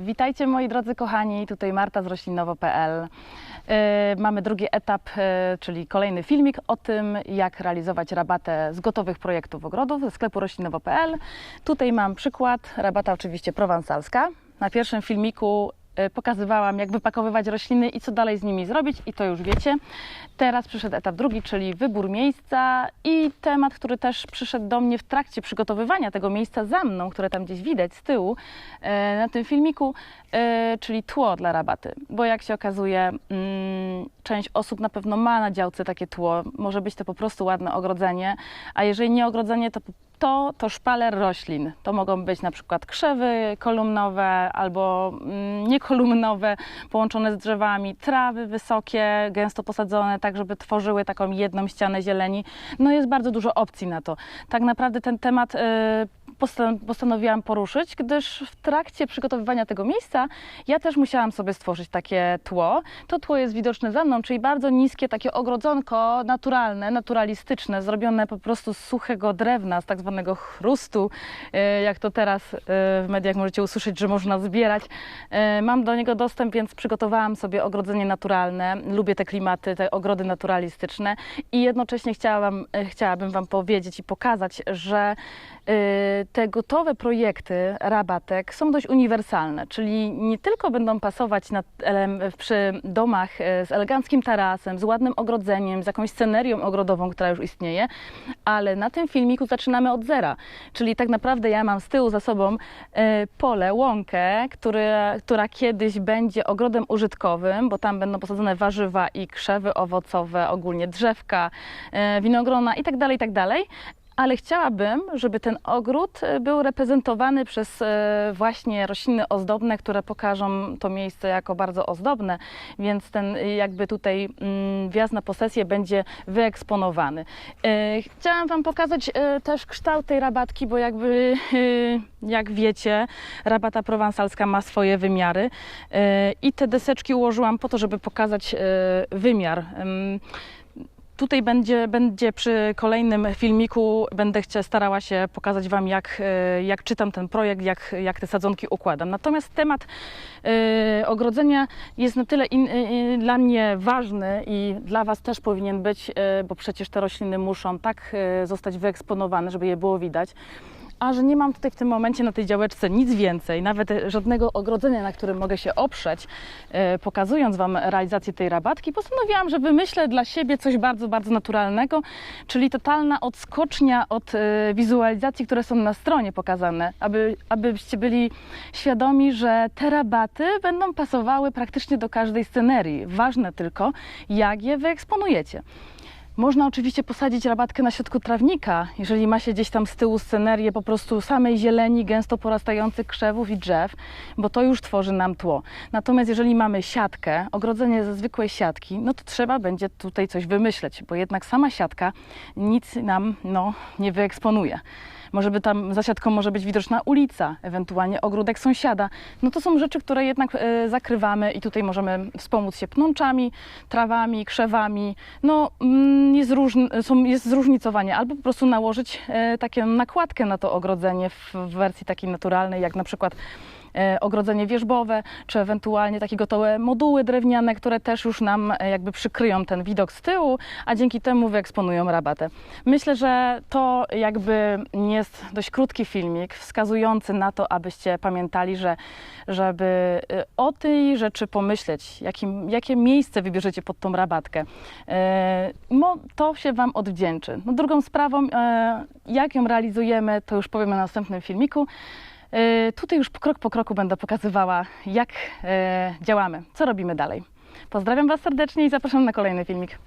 Witajcie moi drodzy kochani, tutaj Marta z roślinowo.pl. Yy, Mamy drugi etap, yy, czyli kolejny filmik o tym, jak realizować rabatę z gotowych projektów ogrodów ze sklepu roślinowo.pl. Tutaj mam przykład, rabata oczywiście prowansalska. Na pierwszym filmiku pokazywałam, jak wypakowywać rośliny i co dalej z nimi zrobić i to już wiecie. Teraz przyszedł etap drugi, czyli wybór miejsca i temat, który też przyszedł do mnie w trakcie przygotowywania tego miejsca za mną, które tam gdzieś widać z tyłu e, na tym filmiku, e, czyli tło dla rabaty. Bo jak się okazuje, mm, część osób na pewno ma na działce takie tło. Może być to po prostu ładne ogrodzenie, a jeżeli nie ogrodzenie, to to, to szpaler roślin. To mogą być na przykład krzewy kolumnowe albo mm, niekolumnowe, połączone z drzewami, trawy wysokie, gęsto posadzone, tak żeby tworzyły taką jedną ścianę zieleni. No jest bardzo dużo opcji na to. Tak naprawdę ten temat y, postan- postanowiłam poruszyć, gdyż w trakcie przygotowywania tego miejsca ja też musiałam sobie stworzyć takie tło. To tło jest widoczne za mną, czyli bardzo niskie, takie ogrodzonko naturalne, naturalistyczne, zrobione po prostu z suchego drewna, z tak zwanego chrustu, e, jak to teraz e, w mediach możecie usłyszeć, że można zbierać. E, Mam do niego dostęp, więc przygotowałam sobie ogrodzenie naturalne. Lubię te klimaty, te ogrody naturalistyczne i jednocześnie chciałam, chciałabym Wam powiedzieć i pokazać, że te gotowe projekty rabatek są dość uniwersalne, czyli nie tylko będą pasować przy domach y, z eleganckim tarasem, z ładnym ogrodzeniem, z jakąś scenerią ogrodową, która już istnieje, ale na tym filmiku zaczynamy od zera, czyli tak naprawdę ja mam z tyłu za sobą y, pole, łąkę, która kiedyś będzie ogrodem użytkowym, bo tam będą posadzone warzywa i krzewy owocowe, ogólnie drzewka, y, winogrona itd., itd., ale chciałabym, żeby ten ogród e, był reprezentowany przez e, właśnie rośliny ozdobne, które pokażą to miejsce jako bardzo ozdobne, więc ten e, jakby tutaj mm, wjazd na posesję będzie wyeksponowany. Chciałam Wam pokazać też kształt tej rabatki, bo jakby jak wiecie, rabata prowansalska ma swoje wymiary i te deseczki ułożyłam po to, żeby pokazać wymiar. Tutaj będzie, będzie przy kolejnym filmiku, będę chcia, starała się pokazać Wam, jak, e, jak czytam ten projekt, jak, jak te sadzonki układam. Natomiast temat e, ogrodzenia jest na tyle in, e, dla mnie ważny i dla Was też powinien być, bo przecież te rośliny muszą tak zostać wyeksponowane, żeby je było widać. A że nie mam tutaj w tym momencie na tej działeczce nic więcej, nawet żadnego ogrodzenia, na którym mogę się oprzeć, e, pokazując Wam realizację tej rabatki, postanowiłam, że wymyślę dla siebie coś bardzo, bardzo naturalnego, czyli totalna odskocznia od e, wizualizacji, które są na stronie pokazane, aby, abyście byli świadomi, że te rabaty będą pasowały praktycznie do każdej scenerii. Ważne tylko, jak je wyeksponujecie. Można oczywiście posadzić rabatkę na środku trawnika, jeżeli ma się gdzieś tam z tyłu scenerię po prostu samej zieleni, gęsto porastających krzewów i drzew, bo to już tworzy nam tło. Natomiast jeżeli mamy siatkę, ogrodzenie ze zwykłej siatki, no to trzeba będzie tutaj coś wymyśleć, bo jednak sama siatka nic nam no, nie wyeksponuje. Może by tam za siatką może być widoczna ulica, ewentualnie ogródek sąsiada. No to są rzeczy, które jednak e, zakrywamy i tutaj możemy wspomóc się pnączami, trawami, krzewami. No mm, różn, są, jest zróżnicowanie. Albo po prostu nałożyć e, taką nakładkę na to ogrodzenie w, w wersji takiej naturalnej, jak na przykład ogrodzenie wierzbowe, czy ewentualnie takie gotowe moduły drewniane, które też już nam e, jakby przykryją ten widok z tyłu, a dzięki temu wyeksponują rabatę. Myślę, że to jakby jest dość krótki filmik wskazujący na to, abyście pamiętali, że żeby e, o tej rzeczy pomyśleć, jakim, jakie miejsce wybierzecie pod tą rabatkę, e, to się Wam odwdzięczy. No, drugą sprawą, e, jak ją realizujemy, to już powiem na następnym filmiku. E, Tutaj już krok po kroku będę pokazywała, jak e, działamy, co robimy dalej. Pozdrawiam Was serdecznie i zapraszam na kolejny filmik.